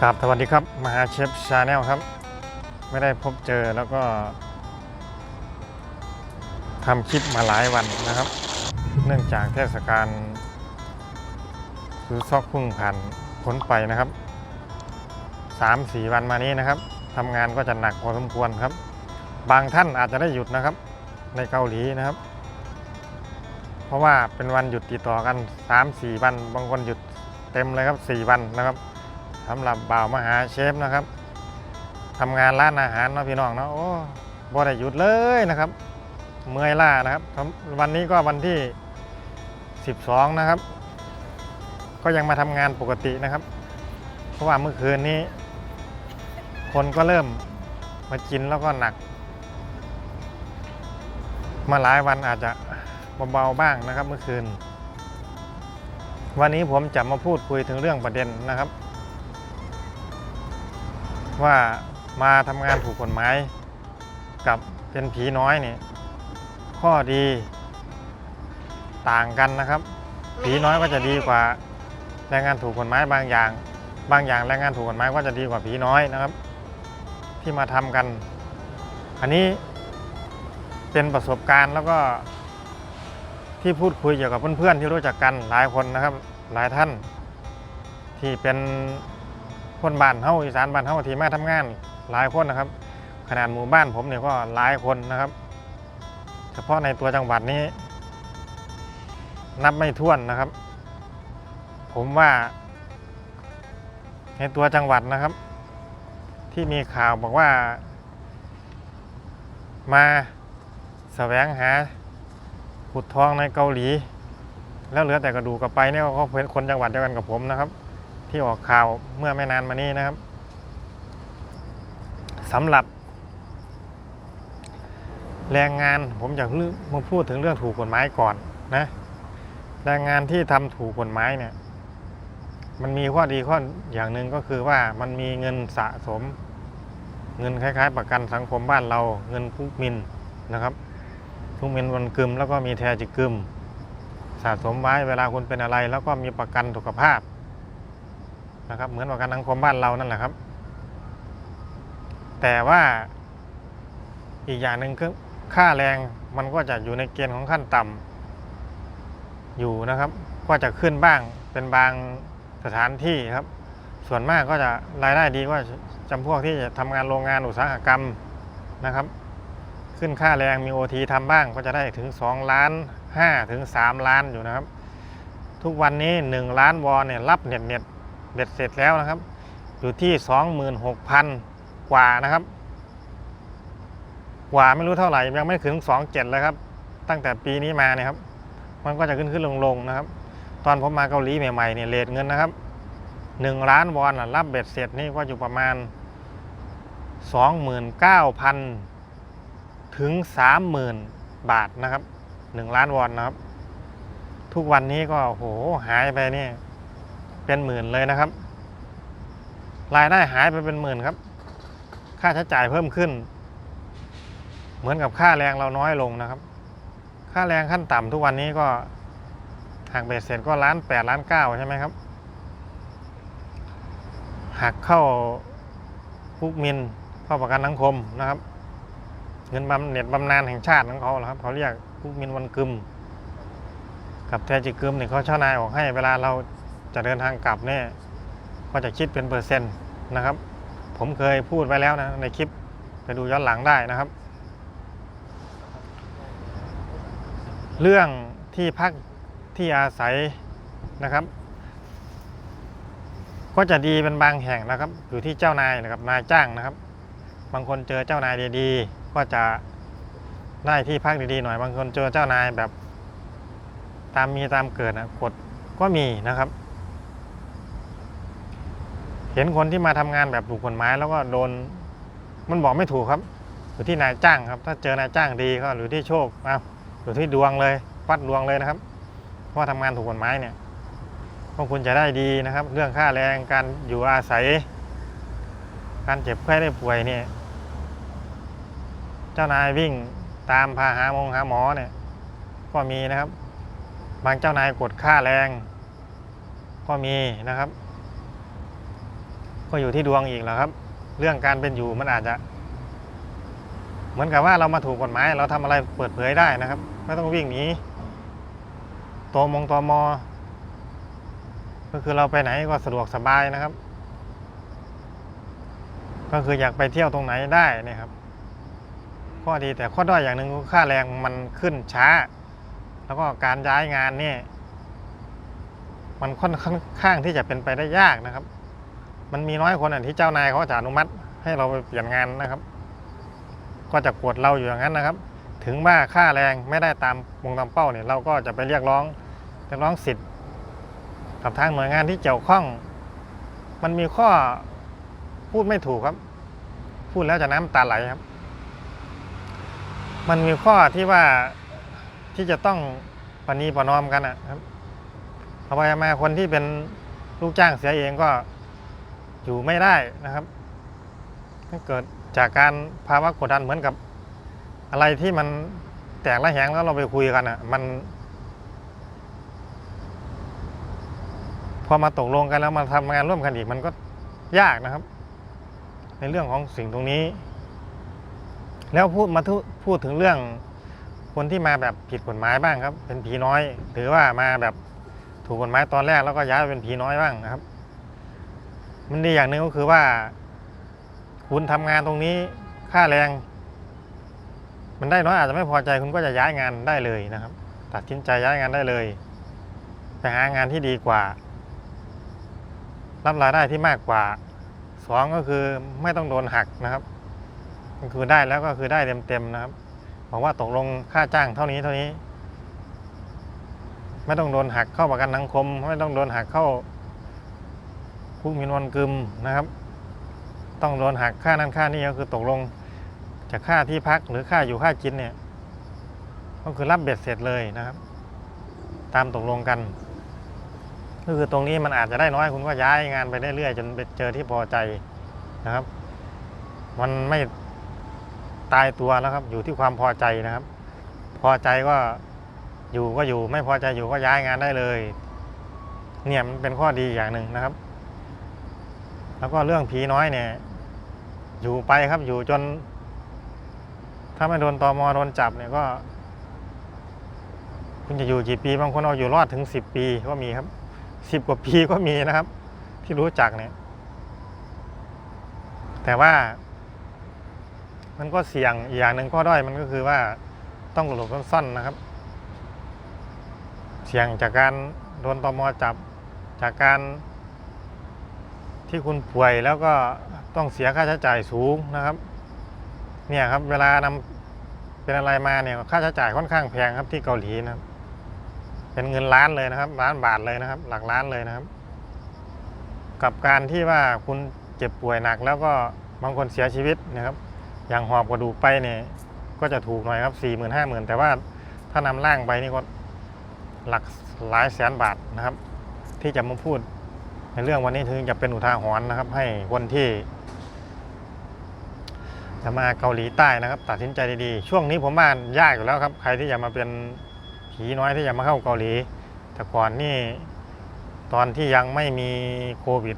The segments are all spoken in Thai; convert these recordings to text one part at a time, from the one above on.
ครับสวัสดีครับ มหาเชฟชาแนลครับ ไม่ได้พบเจอแล้วก็ทำคลิปมาหลายวันนะครับ เนื่องจากเทศกาลคือซอกพึ่งผ่านพ้นไปนะครับสามสี่วันมานี้นะครับทำงานก็จะหนักพอสมควรครับ บางท่านอาจจะได้หยุดนะครับ ในเกาหลีนะครับ เพราะว่าเป็นวันหยุดติดต่อกัน 3-4 วัน บางคนหยุดเต็มเลยครับ 4 วันนะครับ สำหรับบ่าวมหาเชฟนะครับทำงานร้านอาหารเนาะพี่น้องเนาะโอ้บ่ได้หยุดเลยนะครับ เมื่อยล้านะครับ วันนี้ก็วันที่ 12 นะครับ ก็ยังมาทำงานปกตินะครับ เพราะว่าเมื่อคืนนี้ คนก็เริ่มมากินแล้วก็หนัก มาหลายวันอาจจะเบาๆบ้างนะครับ เมื่อคืน วันนี้ผมจะมาพูดคุยถึงเรื่องประเด็นนะครับ ว่ามาทำงานถูกกฎหมายกับเป็นผีน้อยเนี่ยข้อดีต่างกันนะครับ ผีน้อยก็จะดีกว่าแรงงานถูกกฎหมายบางอย่าง บางอย่างแรงงานถูกกฎหมายก็จะดีกว่าผีน้อยนะครับ ที่มาทำกัน อันนี้เป็นประสบการณ์แล้วก็ที่พูดคุยเกี่ยวกับเพื่อนๆที่รู้จักกันหลายคนนะครับ หลายท่านที่เป็น คนบ้านเฮาอีสานบ้านเฮาที่มาทำงานหลายคนนะครับ ขนาดหมู่บ้านผมเนี่ยก็หลายคนนะครับ เฉพาะในตัวจังหวัดนี้ นับไม่ถ้วนนะครับ ผมว่า ในตัวจังหวัดนะครับ ที่มีข่าวบอกว่า มาแสวงหาขุดทองในเกาหลี แล้วเหลือแต่กระดูกกลับไปเนี่ยก็เป็นคนจังหวัดเดียวกันกับผมนะครับ ที่ออกข่าวเมื่อไม่นานมานี้นะครับสำหรับแรงงานผมอยากมาพูดถึงเรื่องถูกกฎหมายก่อนนะแรงงานที่ทำถูกกฎหมายเนี่ย มันมีข้อดีข้ออย่างหนึ่งก็คือว่ามันมีเงินสะสม เงินคล้าย ๆ ประกันสังคมบ้านเราเงินพุกมินนะครับพุกมินวันกึมแล้วก็มีแทจิกึมสะสมไว้เวลาคุณเป็นอะไร แล้วก็มีประกันสุขภาพ นะครับ เหมือนประกันสังคมบ้านเรานั่นแหละครับ แต่ว่าอีกอย่างหนึ่งคือค่าแรงมันก็จะอยู่ในเกณฑ์ของขั้นต่ำอยู่นะครับ ก็จะขึ้นบ้างเป็นบางสถานที่ครับ ส่วนมากก็จะรายได้ดีก็จำพวกที่จะทำงานโรงงานอุตสาหกรรมนะครับ ขึ้นค่าแรงมีโอทีทำบ้างก็จะได้ถึง 2 ล้าน5ถึง 3 ล้านอยู่นะครับ ทุกวันนี้ 1 ล้านวอนเนี่ยรับเน็ตเน็ต เบ็ดเสร็จแล้วนะครับ อยู่ที่ 26,000 กว่านะครับ กว่าไม่รู้เท่าไหร่ยังไม่ถึง 27เลยครับ ตั้งแต่ปีนี้มาเนี่ยครับ มันก็จะขึ้นขึ้นลงลงนะครับ ตอนผมมาเกาหลีใหม่ๆเนี่ยเลทเงินนะครับ 1 ล้านวอนรับเบ็ดเสร็จนี่ก็อยู่ประมาณ 29,000 ถึง 30,000 บาทนะครับ 1 ล้านวอนนะครับ ทุกวันนี้ก็โอ้โหหายไปนี่ เป็นหมื่นเลยนะครับ รายได้หายไปเป็นหมื่นครับ ค่าใช้จ่ายเพิ่มขึ้น เหมือนกับค่าแรงเราน้อยลงนะครับ ค่าแรงขั้นต่ำทุกวันนี้ก็หักเบ็ดเสร็จก็ล้านแปดล้านเก้าใช่ไหมครับหักเข้าพุกมินเข้าประกันสังคมนะครับ เงินบำเหน็จบำนาญแห่งชาติของเขาครับ เขาเรียกพุกมินวันกึมกับแทจิกึมเนี่ยเขาเช่านายออกให้เวลาเรา จะเดินทางกลับเนี่ยก็จะคิดเป็นเปอร์เซ็นต์นะครับ ผมเคยพูดไว้แล้วนะในคลิปไปดูย้อนหลังได้นะครับ เรื่องที่พักที่อาศัยนะครับ ก็จะดีเป็นบางแห่งนะครับ อยู่ที่เจ้านายนะครับนายจ้างนะครับ บางคนเจอเจ้านายดีๆ ก็จะได้ที่พักดีๆหน่อย บางคนเจอเจ้านายแบบตามมีตามเกิดนะกดก็มีนะครับ เห็นคนที่มาทำงานแบบถูกกฎหมายแล้วก็โดนมันบอกไม่ถูกครับ อยู่ที่นายจ้างครับ ถ้าเจอนายจ้างดีก็หรือที่โชคเอาอยู่ที่ดวงเลยวัดดวงเลยนะครับเพราะว่าทำงานถูกกฎหมายเนี่ยพวกคุณจะได้ดีนะครับ เรื่องค่าแรงการอยู่อาศัย การเจ็บไข้ได้ป่วยเนี่ยเจ้านายวิ่งตามพาหามงหาหมอเนี่ยก็มีนะครับ บางเจ้านายกดค่าแรง ก็มีนะครับ ก็อยู่ที่ดวงอีกแหล้วครับ เรื่องการเป็นอยู่มันอาจจะ เหมือนกับว่าเรามาถูกกฎหมายเราทำอะไรเปิดเผยได้นะครับ ไม่ต้องวิ่งหนีตัวมงตัวมอ ก็คือเราไปไหนก็สะดวกสบายนะครับ ก็คืออยากไปเที่ยวตรงไหนได้เนะครับข้อดีแต่ข้อด้อยอย่างหนึ่งคือค่าแรงมันขึ้นช้า แล้วก็การย้ายงานเนี่ย มันค่อนข้างที่จะเป็นไปได้ยากนะครับ มันมีน้อยคนที่เจ้านายเขาจะอนุมัติให้เราไปเปลี่ยนงานนะครับ ก็จะกดเราอยู่อย่างนั้นนะครับ ถึงว่าค่าแรงไม่ได้ตามวงตามเป้าเนี่ยเราก็จะไปเรียกร้องเรียกร้องสิทธิ์กับทางหน่วยงานที่เกี่ยวข้อง มันมีข้อพูดไม่ถูกครับ พูดแล้วจะน้ำตาไหลครับ มันมีข้อที่ว่าที่จะต้องปณีประนอมกันนะครับเอาไปมาคนที่เป็นลูกจ้างเสียเองก็ อยู่ไม่ได้นะครับถ้าเกิดจากการภาวะกดดันเหมือนกับอะไรที่มันแตกระแหงแล้วเราไปคุยกันอะมัน พอมาตกลงกันแล้วมาทำงานร่วมกันอีกมันก็ยากนะครับ ในเรื่องของสิ่งตรงนี้ แล้วพูดมาพูดถึงเรื่องคนที่มาแบบผิดกฎหมายบ้างครับ เป็นผีน้อยหรือว่ามาแบบถูกกฎหมายตอนแรกแล้วก็ย้ายเป็นผีน้อยบ้างนะครับ มันดีอย่างหนึ่งก็คือว่า คุณทำงานตรงนี้ค่าแรง มันได้น้อยอาจจะไม่พอใจคุณก็จะย้ายงานได้เลยนะครับ ตัดสินใจย้ายงานได้เลยไปหางานที่ดีกว่า รับรายได้ที่มากกว่าสองก็คือไม่ต้องโดนหักนะครับก็คือได้แล้วก็คือได้เต็มๆนะครับบอกว่าตกลงค่าจ้างเท่านี้เท่านี้ ไม่ต้องโดนหักเข้าประกันสังคม ไม่ต้องโดนหักเข้า คุกมินวันกึมนะครับ ต้องโดนหักค่านั้นค่านี้ก็คือตกลงจากค่าที่พักหรือค่าอยู่ค่ากินเนี่ย ก็คือรับเบ็ดเสร็จเลยนะครับ ตามตกลงกัน ก็คือตรงนี้มันอาจจะได้น้อยคุณก็ย้ายงานไปเรื่อยๆจนไปเจอที่พอใจนะครับ มันไม่ตายตัวแล้วครับ อยู่ที่ความพอใจนะครับ พอใจก็อยู่ก็อยู่ไม่พอใจอยู่ก็ย้ายงานได้เลย เนี่ยมันเป็นข้อดีอย่างหนึ่งนะครับ แล้วก็เรื่องผีน้อยเนี่ย อยู่ไปครับอยู่จน ถ้าไม่โดนตอมอโดนจับเนี่ยก็ คุณจะอยู่กี่ปีบางคนเอาอยู่รอดถึงสิบปีก็มีครับสิบกว่าปีก็มีนะครับ ที่รู้จักเนี่ย แต่ว่า มันก็เสี่ยงอีกอย่างหนึ่งก็ด้อยมันก็คือว่าต้องหลบซ่อนๆนะครับ เสี่ยงจากการโดนตอมจับจากการ ที่คุณป่วยแล้วก็ต้องเสียค่าใช้จ่ายสูงนะครับ เนี่ยครับเวลานำเป็นอะไรมาเนี่ยค่าใช้จ่ายค่อนข้างแพงครับที่เกาหลีนะครับ เป็นเงินล้านเลยนะครับ ล้านบาทเลยนะครับ หลักล้านเลยนะครับ กับการที่ว่าคุณเจ็บป่วยหนัก แล้วก็บางคนเสียชีวิตนะครับ อย่างหอบกระดูกไปเนี่ยก็จะถูกหน่อยครับสี่หมื่นห้าหมื่นแต่ว่าถ้านำร่างไปนี่ก็หลักหลายแสนบาทนะครับ ที่จะมาพูด ในเรื่องวันนี้ถึงจะเป็นอุทาหรณ์นะครับ ให้คนที่ จะมาเกาหลีใต้นะครับ ตัดสินใจดีๆ ช่วงนี้ผมว่ายากอยู่แล้วครับ ใครที่จะมาเป็นผีน้อยที่จะมาเข้าเกาหลี แต่ก่อนนี่ตอนที่ยังไม่มีโควิด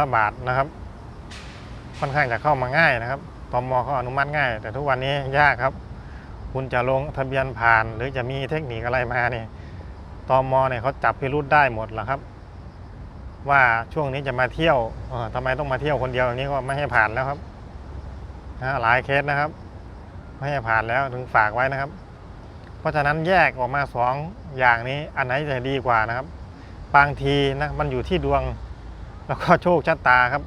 ระบาดนะครับ ค่อนข้างจะเข้ามาง่ายนะครับตมเขาอนุมัติง่าย แต่ทุกวันนี้ยากครับ คุณจะลงทะเบียนผ่าน หรือจะมีเทคนิคอะไรมาเนี่ยตมเนี่ยเขาจับพิรุธได้หมดแล้วครับ ว่าช่วงนี้จะมาเที่ยวออทำไมต้องมาเที่ยวคนเดียวอย่างนี้ก็ไม่ให้ผ่านแล้วครับนะหลายเคสนะครับ ไม่ให้ผ่านแล้วถึงฝากไว้นะครับ เพราะฉะนั้นแยกออกมาสองอย่างนี้อันไหนจะดีกว่านะครับ บางทีนะมันอยู่ที่ดวงแล้วก็โชคชะตาครับ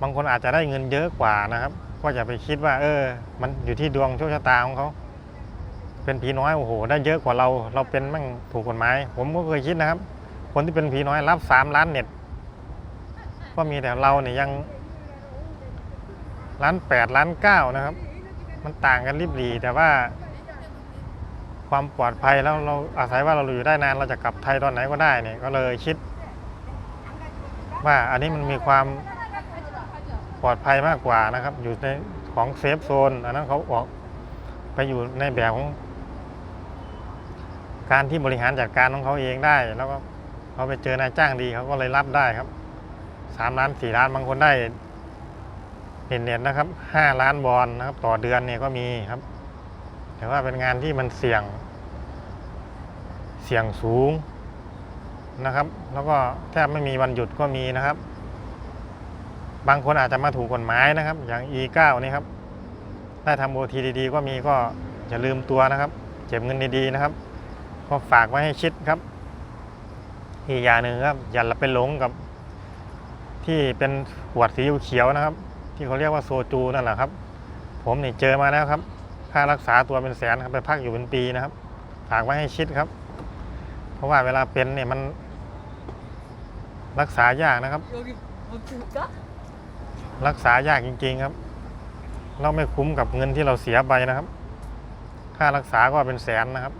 บางคนอาจจะได้เงินเยอะกว่านะครับก็อย่าไปคิดว่า เออ มันอยู่ที่ดวงโชคชะตาของเขาเป็นผีน้อยโอ้โหได้เยอะกว่าเรา เราเป็นมั่งถูกกฎหมายผมก็เคยคิดนะครับ คนที่เป็นผีน้อยรับสามล้านเน็ต ก็มีแต่เราเนี่ยยังล้านแปดล้านเก้านะครับ มันต่างกันริบหรีแต่ว่า ความปลอดภัยแล้วเราอาศัยว่าเราอยู่ได้นานเราจะกลับไทยตอนไหนก็ได้เนี่ยก็เลยคิด ว่าอันนี้มันมีความปลอดภัยมากกว่านะครับ อยู่ในของเซฟโซนอันนั้นเขาออกไปอยู่ในแบบของการที่บริหารจัดการของเขาเองได้แล้วก็ เขาไปเจอนายจ้างดีเขาก็เลยรับได้ครับสามล้านสี่ล้านบางคนได้เน็ตๆนะครับห้าล้านบอลนะครับ ต่อเดือนเนี่ยก็มีครับ แต่ว่าเป็นงานที่มันเสี่ยง เสี่ยงสูงนะครับ แล้วก็แทบไม่มีวันหยุดก็มีนะครับ บางคนอาจจะมาถูกกฎหมายนะครับ อย่าง E9 นี่ครับได้ทำโอทีดีๆก็มีก็อย่าลืมตัวนะครับ เก็บเงินดีๆนะครับ ก็ฝากไว้ให้ชิดครับ อีกอย่างหนึ่งครับอย่าเป็นหลงกับ ที่เป็นขวดสีเขียวนะครับ ที่เขาเรียกว่าโซจูนั่นแหละครับ ผมเนี่เจอมาแล้วครับ ค่ารักษาตัวเป็นแสนครับไปพักอยู่เป็นปีนะครับฝากไว้ให้ชิดครับ เพราะว่าเวลาเป็นเนี่ยมัน รักษายากนะครับ รักษายากจริง ๆครับ เราไม่คุ้มกับเงินที่เราเสียไปนะครับ ค่ารักษาก็เป็นแสนนะครับ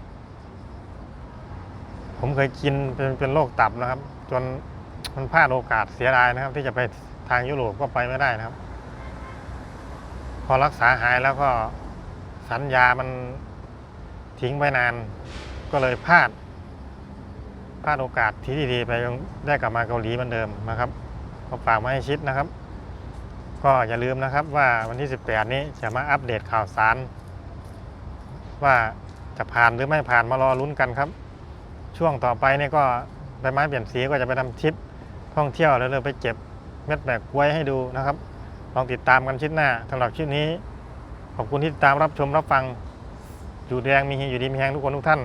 ผมเคยกินเป็นเป็นโรคตับนะครับ จนมันพลาดโอกาสเสียดายนะครับ ที่จะไปทางยุโรปก็ไปไม่ได้นะครับ พอรักษาหายแล้วก็สัญญามันทิ้งไว้นาน ก็เลยพลาดพลาดโอกาสที่ดีๆไปได้กลับมาเกาหลีเหมือนเดิมนะครับก็ฝากมาให้ชิดนะครับ ก็อย่าลืมนะครับว่าวันที่ 18 นี้จะมาอัปเดตข่าวสาร ว่าจะผ่านหรือไม่ผ่านมารอลุ้นกันครับ ช่วงต่อไปเนี่ยก็ใบไม้เปลี่ยนสีก็จะไปทำทริปท่องเที่ยวแล้วเราไปเก็บเม็ดแบกกล้วยให้ดูนะครับ ลองติดตามกันชิดหน้าสำหรับชิดนี้ ขอบคุณที่ติดตามรับชมรับฟัง อยู่แดงมีเฮอยู่ดีมีแฮงทุกคนทุกท่าน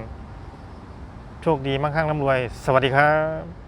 โชคดีมั่งคั่งร่ำรวย สวัสดีครับ